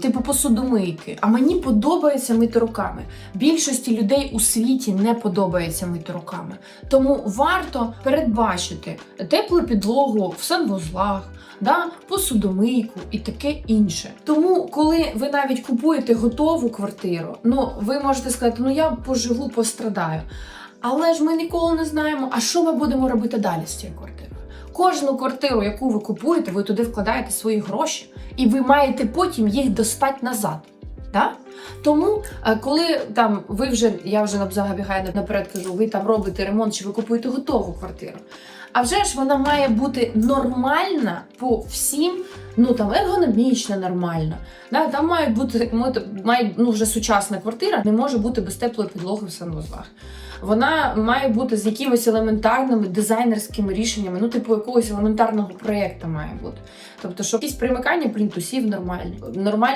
типу посудомийки. А мені подобається мити руками. Більшості людей у світі не подобається мити руками. Тому варто передбачити теплу підлогу в санвузлах, да, посудомийку і таке інше. Тому, коли ви навіть купуєте готову квартиру, ну ви можете сказати, ну я поживу, пострадаю. Але ж ми ніколи не знаємо, а що ми будемо робити далі з цією квартирою. Кожну квартиру, яку ви купуєте, ви туди вкладаєте свої гроші, і ви маєте потім їх достати назад. Да? Тому, е, коли там ви вже, я вже забігаю наперед, кажу, ви там робите ремонт чи ви купуєте готову квартиру. А вже ж вона має бути нормальна по всім, ну там ергономічно нормальна. Да? Там має бути має, ну, вже сучасна квартира, не може бути без теплої підлоги в санвузлах. Вона має бути з якимись елементарними дизайнерськими рішеннями, ну, типу, якогось елементарного проєкту має бути. Тобто, що якісь примикання плінтусів нормальні. Нормальні